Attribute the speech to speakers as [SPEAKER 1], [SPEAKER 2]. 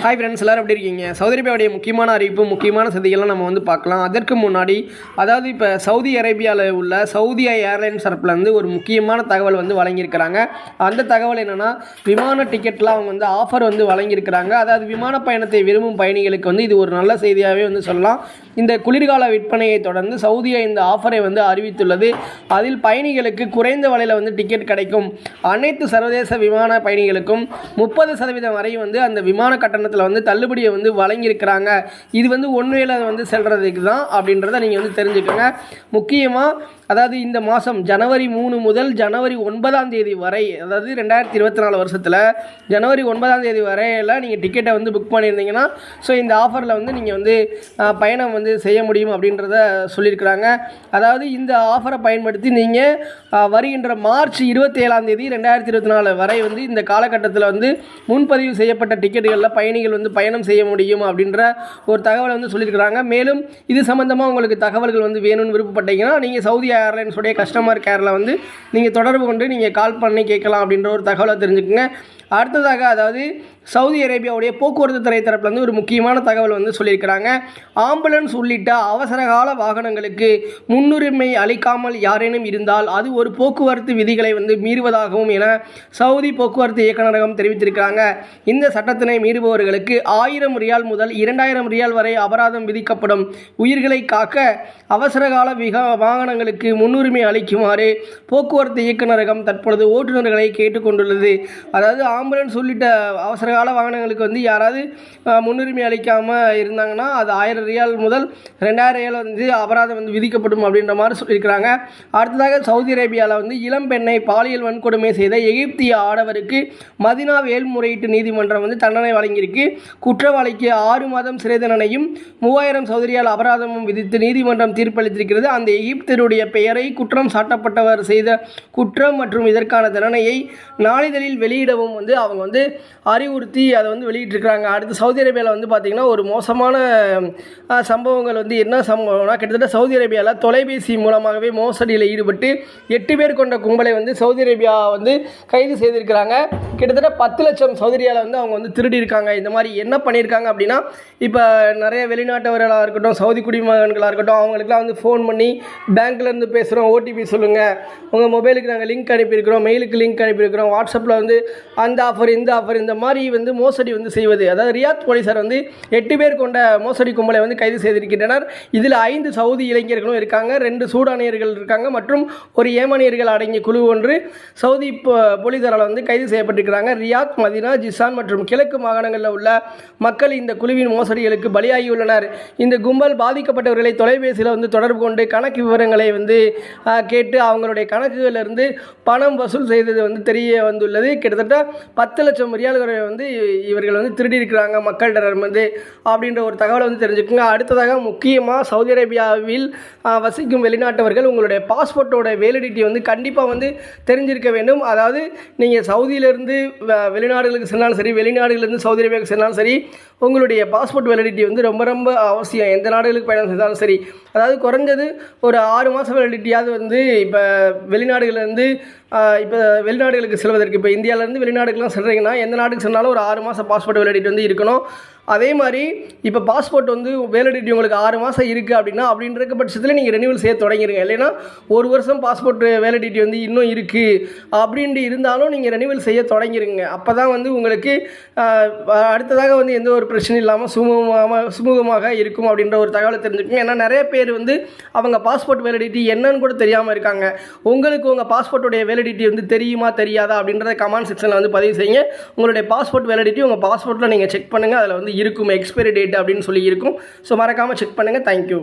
[SPEAKER 1] Hi friends எல்லோரும் எப்படி இருக்கீங்க? சவுதி அரேபியாவுடைய முக்கியமான அறிவிப்பு முக்கியமான செய்திகள்லாம் நம்ம வந்து பார்க்கலாம். அதற்கு முன்னாடி அதாவது இப்போ சவுதி அரேபியாவில் உள்ள சவுதி ஏர்லைன்ஸ் தரப்புலேருந்து ஒரு முக்கியமான தகவல் வந்து வழங்கியிருக்கிறாங்க. அந்த தகவல் என்னென்னா விமான டிக்கெட்லாம் அவங்க வந்து ஆஃபர் வந்து வழங்கியிருக்கிறாங்க. அதாவது விமான பயணத்தை விரும்பும் பயணிகளுக்கு வந்து இது ஒரு நல்ல செய்தியாகவே வந்து சொல்லலாம். இந்த குளிர்கால விற்பனையை தொடர்ந்து சவுதியா இந்த ஆஃபரை வந்து அறிவித்துள்ளது. அதில் பயணிகளுக்கு குறைந்த விலையில் வந்து டிக்கெட் கிடைக்கும். அனைத்து சர்வதேச விமான பயணிகளுக்கும் முப்பது சதவீதம் வரை வந்து அந்த விமான கட்டணம் காரணத்தில் வந்து தள்ளுபடியை வந்து வழங்கியிருக்கிறாங்க. இது வந்து ஒன்வேல வந்து செல்கிறதுக்கு தான் அப்படின்றத நீங்கள் வந்து தெரிஞ்சுக்கோங்க. முக்கியமாக அதாவது இந்த மாதம் ஜனவரி மூணு முதல் ஜனவரி ஒன்பதாம் தேதி வரை அதாவது ரெண்டாயிரத்தி இருபத்தி நாலு வருஷத்தில் ஜனவரி ஒன்பதாம் தேதி வரையில் நீங்கள் டிக்கெட்டை வந்து புக் பண்ணியிருந்தீங்கன்னா ஸோ இந்த ஆஃபரில் வந்து நீங்கள் வந்து பயணம் வந்து செய்ய முடியும் அப்படின்றத சொல்லியிருக்கிறாங்க. அதாவது இந்த ஆஃபரை பயன்படுத்தி நீங்கள் வருகின்ற மார்ச் இருபத்தேழாம் தேதி ரெண்டாயிரத்தி இருபத்தி நாலு வரை வந்து இந்த காலகட்டத்தில் வந்து முன்பதிவு செய்யப்பட்ட டிக்கெட்டுகளில் பயணிகள் வந்து பயணம் செய்ய முடியும் அப்படின்ற ஒரு தகவலை வந்து சொல்லியிருக்கிறாங்க. மேலும் இது சம்மந்தமாக உங்களுக்கு தகவல்கள் வந்து வேணும்னு விருப்பப்பட்டீங்கன்னா நீங்கள் சவுதி ஏர்லைன்ஸுடைய கஸ்டமர் கேரில் வந்து நீங்கள் தொடர்பு கொண்டு நீங்கள் கால் பண்ணி கேட்கலாம் அப்படின்ற ஒரு தகவலை தெரிஞ்சுக்கோங்க. அடுத்ததாக அதாவது சவுதி அரேபியாவுடைய போக்குவரத்து துறை தரப்புலேருந்து ஒரு முக்கியமான தகவல் வந்து சொல்லியிருக்கிறாங்க. ஆம்புலன்ஸ் உள்ளிட்ட அவசரகால வாகனங்களுக்கு முன்னுரிமை அளிக்காமல் யாரேனும் இருந்தால் அது ஒரு போக்குவரத்து விதிகளை வந்து மீறுவதாகவும் என சவுதி போக்குவரத்து இயக்குநரகம் தெரிவித்திருக்கிறாங்க. இந்த சட்டத்தினை மீறுபவர்களுக்கு ஆயிரம் ரியால் முதல் இரண்டாயிரம் ரியால் வரை அபராதம் விதிக்கப்படும் உயிர்களை காக்க அவசரகால விக வாகனங்களுக்கு முன்னுரிமை அளிக்குமாறு போக்குவரத்து இயக்குநரகம் தற்பொழுது ஓட்டுநர்களை கேட்டுக்கொண்டுள்ளது. அதாவது ஆம்புலன்ஸ் உள்ளிட்ட அவசரகால வாகனங்களுக்கு வந்து யாராவது முன்னுரிமை அளிக்காமல் இருந்தாங்கன்னா அது ஆயிரம் ரியால் முதல் ரெண்டாயிரம் ரியால் வந்து அபராதம் வந்து விதிக்கப்படும் அப்படின்ற மாதிரி சொல்லியிருக்கிறாங்க. அடுத்ததாக சவுதி அரேபியாவில் வந்து இளம் பெண்ணை பாலியல் வன்கொடுமை செய்த எகிப்திய ஆடவருக்கு மதினா மேல்முறையீட்டு நீதிமன்றம் வந்து தண்டனை வழங்கியிருக்கு. குற்றவாளிக்கு ஆறு மாதம் சிறை தண்டனையும் மூவாயிரம் சௌதரியால் அபராதமும் விதித்து நீதிமன்றம் தீர்ப்பளித்திருக்கிறது. அந்த எகிப்தருடைய பெயரை குற்றம் சாட்டப்பட்டவர் செய்த குற்றம் மற்றும் இதற்கான தண்டனையை நாளிதழில் வெளியிடவும் வந்து அவங்க வந்து அறிவுறுத்தி அதை வந்து வெளியிட்டிருக்கிறாங்க. அடுத்து சவுதி அரேபியாவில் வந்து பார்த்திங்கன்னா ஒரு மோசமான சம்பவங்கள் வந்து என்ன சம்பவம்னா கிட்டத்தட்ட சவுதி அரேபியாவில் தொலைபேசி மூலமாகவே மோசடியில் ஈடுபட்டு எட்டு பேர் கொண்ட கும்பலை வந்து சவுதி அரேபியா வந்து கைது செய்திருக்கிறாங்க. கிட்டத்தட்ட பத்து லட்சம் சௌதரியாவில் வந்து அவங்க வந்து திருடி இருக்காங்க இந்த மாதிரி என்ன பண்ணியிருக்காங்க அப்படின்னா இப்போ நிறைய வெளிநாட்டவர்களாக இருக்கட்டும் சவுதி குடிமகன்களாக இருக்கட்டும் அவங்களுக்குலாம் வந்து ஃபோன் பண்ணி பேங்க்லேருந்து பேசுகிறோம் ஓடிபி சொல்லுங்கள் உங்கள் மொபைலுக்கு நாங்கள் லிங்க் அனுப்பியிருக்கிறோம். மெயிலுக்கு லிங்க் அனுப்பியிருக்கிறோம். வாட்ஸ்அப்பில் வந்து அந்த ஆஃபர் இந்த ஆஃபர் இந்த மாதிரி வந்து மோசடி வந்து செய்வது. அதாவது ரியாத் போலீசார் வந்து எட்டு பேர் கொண்ட மோசடி கும்பலை வந்து கைது செய்திருக்கின்றனர். இதில் ஐந்து சவுதி இளைஞர்களும் இருக்காங்க. ரெண்டு சூடானியர்கள் இருக்காங்க. மற்றும் ஒரு ஏமானியர்கள் அடங்கிய குழு ஒன்று சவுதி போலீஸாரால் போலீசாரால் வந்து கைது செய்யப்பட்டிருக்கிறாங்க. ரியாத் மதினா ஜிசான் மற்றும் கிழக்கு மாகாணங்களில் உள்ள மக்கள் இந்த குழுவின் மோசடிகளுக்கு பலியாகியுள்ளனர். இந்த கும்பல் பாதிக்கப்பட்டவர்களை தொலைபேசியில் வந்து தொடர்பு கொண்டு கணக்கு விவரங்களை வந்து ஆ, கேட்டு அவங்களுடைய கணக்குகளிலிருந்து பணம் வசூல் செய்தது வந்து தெரிய வந்துள்ளது. கிட்டத்தட்ட பத்து லட்சம் ரியால்களை வந்து இவர்கள் வந்து திருடி இருக்கிறாங்க மக்களிடம் வந்து அப்படின்ற ஒரு தகவலை வந்து தெரிஞ்சுக்கோங்க. அடுத்ததாக முக்கியமாக சவுதி அரேபியாவில் வசிக்கும் வெளிநாட்டவர்கள் உங்களுடைய பாஸ்போர்ட்டோட வேலிடிட்டி வந்து கண்டிப்பாக வந்து தெரிஞ்சிருக்க வேண்டும். அதாவது நீங்கள் சவுதியிலேருந்து வெளிநாடுகளுக்கு சென்றாலும் சரி வெளிநாடுகளிலிருந்து சவுதி அரேபியாவுக்கு சென்றாலும் சரி உங்களுடைய பாஸ்போர்ட் வேலிடிட்டி வந்து ரொம்ப ரொம்ப அவசியம். எந்த நாடுகளுக்கு பயணம் செய்தாலும் சரி. அதாவது குறைஞ்சது ஒரு ஆறு மாதம் வேலிடிட்டியாவது வந்து இப்போ வெளிநாடுகள்லேருந்து இப்போ வெளிநாடுகளுக்கு செல்வதற்கு இப்போ இந்தியாவிலேருந்து வெளிநாடுகள்லாம் செல்கிறீங்கன்னா எந்த நாட்டுக்கு சொன்னாலும் ஒரு ஆறு மாதம் பாஸ்போர்ட் வேலிடிட்டி வந்து இருக்கணும். அதே மாதிரி இப்போ பாஸ்போர்ட் வந்து வேலிடிட்டி உங்களுக்கு ஆறு மாதம் இருக்குது அப்படின்னா அப்படின்ற இருக்க பட்சத்தில் நீங்கள் ரெனியூவல் செய்ய தொடங்கிடுங்க இல்லைன்னா ஒரு வருஷம் பாஸ்போர்ட் வேலிடிட்டி வந்து இன்னும் இருக்குது அப்படின்ட்டு இருந்தாலும் நீங்கள் ரெனியூவல் செய்ய தொடங்கிடுங்க அப்போ தான் வந்து உங்களுக்கு அடுத்ததாக வந்து எந்த ஒரு பிரச்சனையும் இல்லாமல் சுமூகமாக சுமூகமாக இருக்கும் அப்படின்ற ஒரு தகவலை தெரிஞ்சுக்கோங்க. ஏன்னா நிறைய பேர் வந்து அவங்க பாஸ்போர்ட் வேலிடிட்டி என்னன்னு கூட தெரியாமல் இருக்காங்க. உங்களுக்கு உங்கள் பாஸ்போர்ட்டுடைய வேலிடிட்டி வந்து தெரியுமா தெரியாதா அப்படின்றத கமெண்ட் செக்ஷனில் வந்து பதிவு செய்யுங்க. உங்களுடைய பாஸ்போர்ட் வேலிடிட்டி உங்கள் பாஸ்போர்ட்டில் நீங்கள் செக் பண்ணுங்கள் அதில் வந்து இருக்கும் எக்ஸ்பைரி டேட் அப்படின்னு சொல்லி இருக்கும். ஸோ மறக்காமல் செக் பண்ணுங்கள் தேங்க்யூ